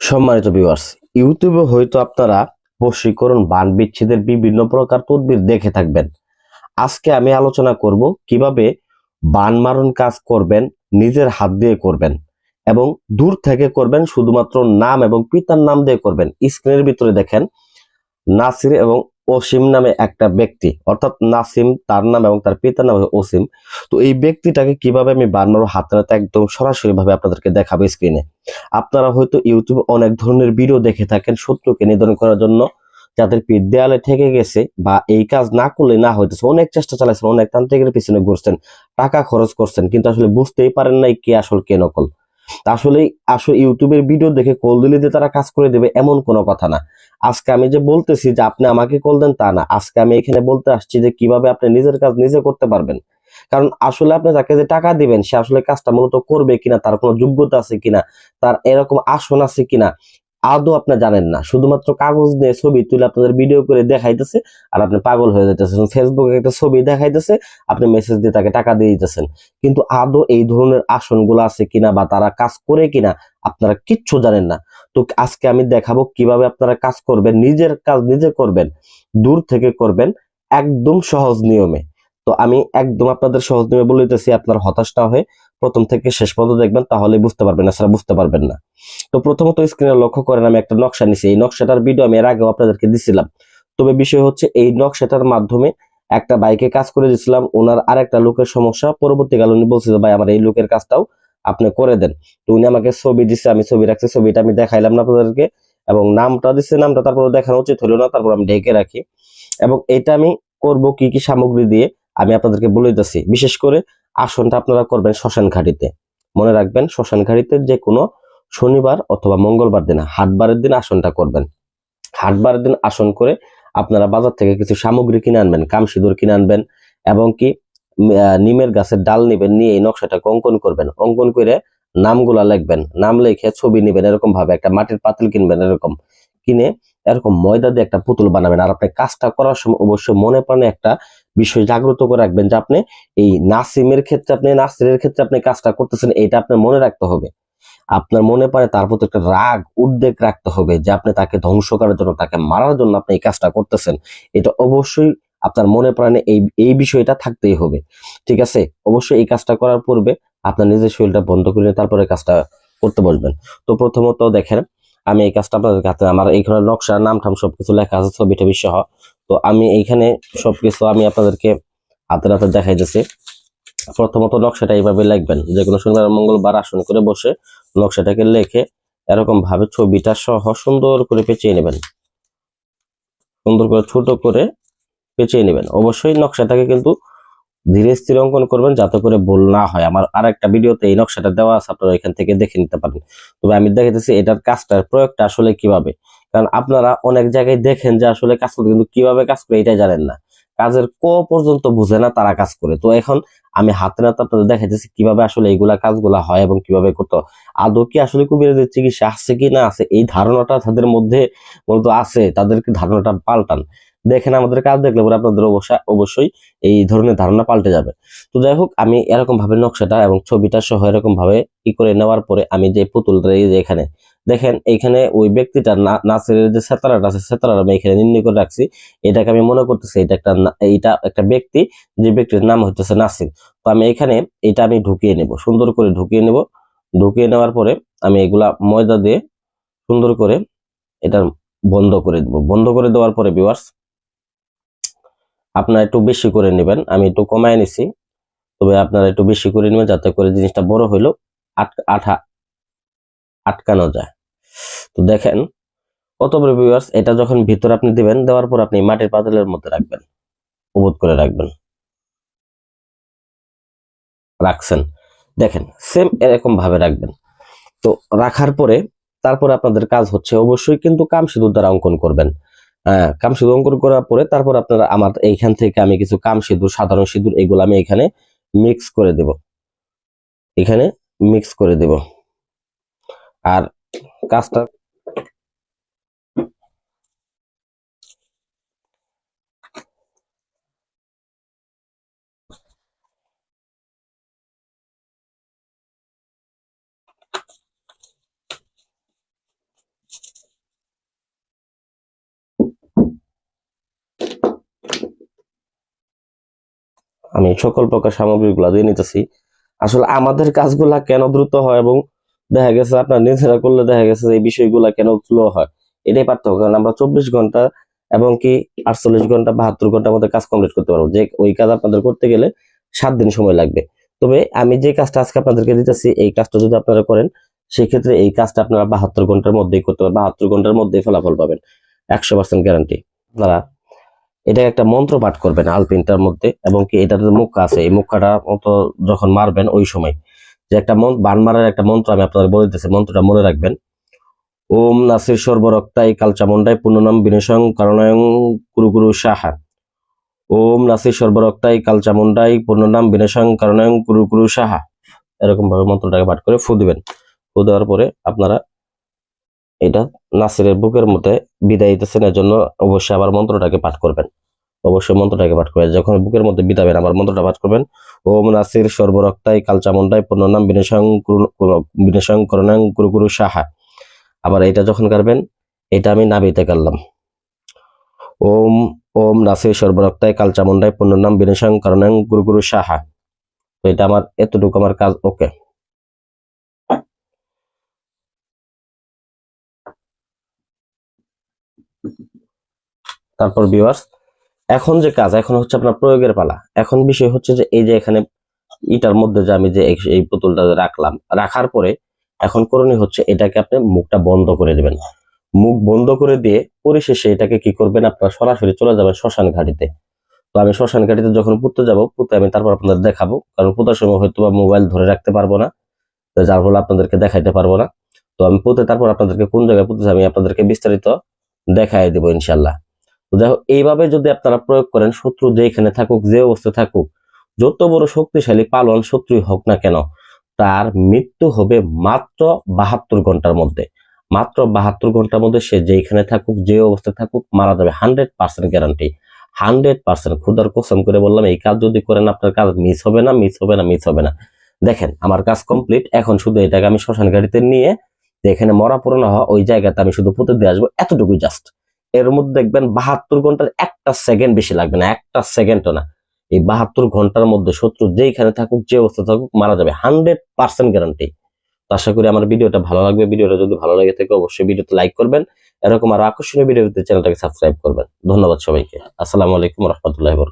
সম্মানিত ভিউয়ার্স ইউটিউবে হয়তো আপনারা বশীকরণ বান বিচ্ছেদের বিভিন্ন প্রকার তদবির দেখে থাকবেন। আজকে আমি আলোচনা করব কীভাবে বান মারণ কাজ করবেন, নিজের হাত দিয়ে করবেন এবং দূর থেকে করবেন, শুধুমাত্র নাম এবং পিতার নাম দিয়ে করবেন। স্ক্রিনের ভিতরে দেখেন, নাসির এবং অসীম নামে একটা ব্যক্তি, অর্থাৎ নাসিম, তার নাম এবং তার পিতার নাম অসীম তো এই ব্যক্তিটাকে কীভাবে আমি বান মারো হাতে নাতে একদম সরাসরি ভাবে আপনাদেরকে দেখাবো স্ক্রিনে আপনারা হয়তো ইউটিউবে অনেক ধরনের ভিডিও দেখে থাকেন শত্রুকে নিধন করার জন্য। যাদের পিঠ দেয়ালে গেছে বা এই কাজ না করলে না হইতেছে, অনেক চেষ্টা চালাইছেন, অনেক তান্ত্রিকের পিছনে ঘুরছেন, টাকা খরচ করছেন, কিন্তু আসলে বুঝতেই পারেন নাই কে আসল, কে নকল। আসলে আসলে ইউটিউবের ভিডিও দেখে কল দিলে তারা কাজ করে দেবে, এমন কোনো কথা না। আজকে আমি যে বলতেছি যে আপনি আমাকে কল দেন তা না। আজকে আমি এখানে বলতে আসছি যে কীভাবে আপনি নিজের কাজ নিজে করতে পারবেন। কারণ আসলে আপনি যাকে যে টাকা দিবেন, সে আসলে কাজটা মূলত করবে কিনা, তার কোনো যোগ্যতা আছে কিনা, তার এরকম আসন আছে কিনা আদৌ আপনি জানেন না। শুধুমাত্র কাগজ নিয়ে ছবি তুলে আপনাদের ভিডিও করে দেখাইতেছে আর আপনি পাগল হয়ে যাইতেছেন। ফেসবুকে একটা ছবি দেখাইতেছে, আপনি মেসেজ দিয়ে তাকে টাকা দিয়ে দিতেছেন। কিন্তু আদৌ এই ধরনের আসনগুলো আছে কিনা বা তারা কাজ করে কিনা, আপনারা কিচ্ছু জানেন না। তো আজকে আমি দেখাবো কীভাবে আপনারা কাজ করবেন, নিজের কাজ নিজে করবেন, দূর থেকে করবেন একদম সহজ নিয়মে। তো আমি একদম আপনাদের সহজ নিয়মে বলে দিতেছি, আপনার হতাশ না হয়ে প্রথম থেকে শেষ পর্যন্ত দেখবেন তাহলে বুঝতে পারবেন, এছাড়া বুঝতে পারবেন না। তো প্রথমত স্ক্রিনে লক্ষ্য করেন, আমি একটা নকশা নিছি। এই নকশাটার ভিডিও আমি এর আগেও আপনাদেরকে দিছিলাম। তবে বিষয় হচ্ছে, এই নকশাটার মাধ্যমে একটা বাইকে কাজ করে দিয়েছিলাম ওনার আর একটা লোকের সমস্যা। পরবর্তীকালে উনি বলছে যে, ভাই, আমার এই লোকের কাজটাও আপনি করে দেন। তো উনি আমাকে ছবি দিচ্ছে আমি ছবি রাখছি, ছবিটা আমি দেখাইলাম না আপনাদেরকে। এবং নামটা দিচ্ছে নামটা তারপর দেখানো উচিত হলো না, তারপর আমি ঢেকে রাখি। এবং এটা আমি করব কি কি সামগ্রী দিয়ে, আমি আপনাদেরকে বলে দিচ্ছি বিশেষ করে আসনটা আপনারা করবেন শ্মশান ঘাটিতে। মনে রাখবেন, শ্মশান ঘাটিতে যে কোনো শনিবার অথবা মঙ্গলবার দিন, হাটবারের দিন আসনটা করবেন। হাটবারের দিন আসন করে আপনারা বাজার থেকে কিছু সামগ্রী কিনে আনবেন কাম সিঁদুর কিনে আনবেন এবং কি নিমের গাছের ডাল নেবেন, নিয়ে এই নকশাটাকে অঙ্কন করবেন। অঙ্কন করে নামগুলা লিখবেন। নাম লিখে ছবি নেবেন এরকম ভাবে একটা মাটির পাতিল কিনবেন এরকম। কিনে এরকম ময়দা দিয়ে একটা পুতুল বানাবেন। আর আপনি কাজটা করার সময় অবশ্যই মনে প্রাণে একটা বিষয় জাগ্রত করে রাখবেন যে আপনি এই নাসিমের ক্ষেত্রে আপনি নাসিরের ক্ষেত্রে আপনি কাজটা করতেছেন, এটা আপনার মনে রাখতে হবে। আপনার মনে পড়ে তার প্রতি একটা রাগ, উদ্বেগ রাখতে হবে যে আপনি তাকে ধ্বংস করার জন্য, তাকে মারার জন্য আপনি এই কাজটা করতেছেন। এটা অবশ্যই আপনার মনে প্রাণে এই এই বিষয়টা থাকতেই হবে। ঠিক আছে? অবশ্যই এই কাজটা করার পূর্বে আপনার নিজের শরীরটা বন্ধ করে তারপরে কাজটা করতে বসবেন। তো প্রথমত দেখেন, আমি এই কাজটা আপনাদের হাতে, আমার এইখানে নকশা নাম টাম সবকিছু লেখা আছে ছবি টবি সহ। তো আমি এইখানে সবকিছু আমি আপনাদেরকে হাতে হাতে দেখাইতেছি। প্রথমত নকশাটা এইভাবে লিখবেন যে কোনো শনিবার, মঙ্গলবার আসন করে বসে নকশাটাকে লেখে এরকম ভাবে ছবিটা সহ সুন্দর করে পেঁচিয়ে নেবেন। সুন্দর করে ছোট করে পেঁচিয়ে নেবেন। অবশ্যই নকশাটাকে কিন্তু ধীরে স্থির অঙ্কন করবেন, যাতে করে ভুল না হয়। আমার আর একটা ভিডিওতে এই নকশাটা দেওয়া আছে, আপনারা এখান থেকে দেখে নিতে পারেন। তবে আমি দেখাইতেছি এটার কাজটার প্রয়োগটা আসলে কীভাবে। কারণ আপনারা অনেক জায়গায় দেখেন যে আসলে কাজ করতে কিন্তু কীভাবে কাজ করে এটাই জানেন না। কাজের ক পর্যন্ত বুঝে না তারা কাজ করে। তো এখন আমি হাতে নাতে আপনাদের দেখাইতেছি কীভাবে আসলে এইগুলা কাজগুলা হয় এবং কীভাবে করতে আদৌ কি আসলে কুমিরের চিকিৎসা আছে কি না আছে? এই ধারণাটা তাদের মধ্যে মূলত আছে। তাদেরকে ধারণাটা পাল্টান। দেখেন আমাদের কাজ দেখলে পরে আপনাদের অবশ্যই অবশ্যই এই ধরনের ধারণা পাল্টে যাবে। তো যাই হোক, আমি এরকম ভাবে নকশাটা এবং ছবিটা সহ এরকম ভাবে ই করে নেওয়ার পরে আমি যে পুতুলটা, এই যে এখানে, দেখেন এইখানে ওই ব্যক্তিটা না- নাসিরের যে সেতারাটা আছে সেতারাটা আমি এখানে নির্ণয় করে রাখছি। এটাকে আমি মনে করতেছি এটা একটা এইটা একটা ব্যক্তি, যে ব্যক্তির নাম হচ্ছে নাসির। তো আমি এখানে এটা আমি ঢুকিয়ে নেব, সুন্দর করে ঢুকিয়ে নেব। ঢুকিয়ে নেওয়ার পরে আমি এগুলা ময়দা দিয়ে সুন্দর করে এটা বন্ধ করে দেব। বন্ধ করে দেওয়ার পরে ভিউয়ার্স আপনারা একটু বেশি করে নেবেন, আমি একটু কমায় নিছি। তবে আপনারা একটু বেশি করে নেবেন যাতে করে জিনিসটা বড় হইলেও আঠা, আটকানো যায়। তো দেখেন, কত বড় ভিউয়ার্স এটা যখন ভিতরে আপনি দিবেন, দেওয়ার পর আপনি মাটির পাতিলের মধ্যে রাখবেন উবুত করে রাখবেন। রাখছেন। দেখেন সেম এরকম ভাবে রাখবেন। তো রাখার পরে, তারপরে আপনাদের কাজ হচ্ছে অবশ্যই কিন্তু কাম সিঁদুর দ্বারা অঙ্কন করবেন। কাম সিঁদুর অঙ্কন করার পরে তারপর আপনারা আমার এইখান থেকে আমি কিছু কাম সিঁদুর, সাধারণ সিঁদুর, এগুলো আমি এখানে মিক্স করে দেব। এখানে মিক্স করে দেব। আর কাজটা আমি সকল প্রকার সামগ্রীগুলা দিয়ে নিতেছি। আসলে আমাদের কাজগুলা কেন দ্রুত হয় এবং দেখা গেছে আপনার নিজেরা করলে দেখা গেছে এই বিষয়গুলা কেন স্লো হয়? এটাই পার্থক্য, কারণ আমরা চব্বিশ ঘণ্টা এবং কি আটচল্লিশ ঘণ্টা, বাহাত্তর ঘণ্টার মধ্যে কাজ কমপ্লিট করতে পারব। যে ওই কাজ আপনাদের করতে গেলে সাত দিন সময় লাগবে। তবে আমি যে কাজটা আজকে আপনাদেরকে দিতেছি, এই কাজটা যদি আপনারা করেন, সেক্ষেত্রে এই কাজটা আপনারা বাহাত্তর ঘণ্টার মধ্যেই করতে পারবেন, বাহাত্তর ঘণ্টার মধ্যেই ফলাফল পাবেন। একশো পার্সেন্ট গ্যারান্টি আপনারা এটা একটা মন্ত্র পাঠ করবেন আলপিনটার মধ্যে, এবং কি এটার যে মুখা আছে, এই মুখাটা মতো যখন মারবেন ওই সময়। যে একটা বান মারার একটা মন্ত্র আমি আপনাদের বলে দিতেছি, মন্ত্রটা মনে রাখবেন। ওম নাসির সর্বরক্তাই কালচামন্ডাই পূর্ণনাম বিনসং কারণায়ং কুরু কুরু সাহা। ওম নাসির সর্বরক্তাই কালচামুন্ডাই পূর্ণনাম বিনসং কারণায়ং কুরু কুরু সাহা। এরকম ভাবে মন্ত্রটাকে পাঠ করে ফু দিবেন। ফু দেওয়ার পরে আপনারা এটা নাসিরের বুকের মধ্যে বিদায় দিতেছেন এর জন্য অবশ্যই আবার মন্ত্রটাকে পাঠ করবেন। অবশ্যই মন্ত্রটাকে পাঠ করবেন। যখন বুকের মধ্যে বিদাবেন, আবার মন্ত্রটা পাঠ করবেন। ওম নাসির সর্বরক্তাই কালচামুন্ডাই পূর্ণনাম বিনসং কুরু- বিনসং করণাং কুরু কুরু সাহা। আবার এটা যখন করবেন এটা আমি নাবিতে করলাম ওম ওম নাসির সর্বরক্তায় কালচামুন্ডায় পূর্ণনাম বিনসং করণাং গুরু গুরু সাহা। তো এটা আমার, এতটুকু আমার কাজ, ওকে। তারপর ভিউয়ার্স এখন যে কাজ, এখন হচ্ছে আপনার প্রয়োগের পালা। এখন বিষয় হচ্ছে যে এই যে এখানে ইটার মধ্যে যে আমি যে এই- পুতুলটা রাখলাম, রাখার পরে এখন করণীয় হচ্ছে এটাকে আপনি মুখটা বন্ধ করে দিবেন। মুখ বন্ধ করে দিয়ে পরিশেষে এটাকে কি করবেন? আপনারা সরাসরি চলে যাবেন শ্মশান ঘাটিতে। তো আমি শ্মশান ঘাটিতে যখন পুঁততে যাব, পুঁতে আমি তারপর আপনাদের দেখাবো, কারণ পুঁতার সময় হয়তো বা মোবাইল ধরে রাখতে পারব না যার ফলে আপনাদেরকে দেখাইতে পারব না। তো আমি পুঁতে তারপর আপনাদেরকে কোন জায়গায় পুঁতেছি আমি আপনাদেরকে বিস্তারিত দেখাই দেবো ইনশাল্লাহ তো দেখো এইভাবে যদি আপনারা প্রয়োগ করেন, শত্রু যেখানে থাকুক, যে অবস্থা থাকুক, যত বড় শক্তিশালী পালন শত্রুই হোক না কেন, তার মৃত্যু হবে মাত্র বাহাত্তর ঘণ্টার মধ্যে। মাত্র বাহাত্তর ঘণ্টার মধ্যে সে যেখানে থাকুক, যে অবস্থায় থাকুক, মারা যাবে। Hundred percent guarantee hundred percent খুদার কসম করে বললাম, এই কাজ যদি করেন, আপনার কাজ মিস হবে না মিস হবে না মিস হবে না। দেখেন, আমার কাজ কমপ্লিট এখন শুধু এটাকে আমি শ্মশান গাড়িতে নিয়ে যেখানে মরা পুরনো হওয়া, ওই জায়গাতে আমি শুধু পুঁতে দিয়ে আসব, এতটুকুই জাস্ট এর মধ্যে দেখবেন বাহাত্তর ঘণ্টার একটা সেকেন্ড বেশি লাগবে না, একটা সেকেন্ডও না। এই বাহাত্তর ঘণ্টার মধ্যে শত্রু যেইখানে থাকুক, যে অবস্থা থাকুক, মারা যাবে। হান্ড্রেড পার্সেন্ট গ্যারান্টি তো আশা করি আমার ভিডিওটা ভালো লাগবে। ভিডিওটা যদি ভালো লাগে থাকে, অবশ্যই ভিডিওতে লাইক করবেন। এরকম আরও আকর্ষণীয় ভিডিও চ্যানেলটাকে সাবস্ক্রাইব করবেন। ধন্যবাদ সবাইকে। আসসালামু আলাইকুম রহমতুল্লাহ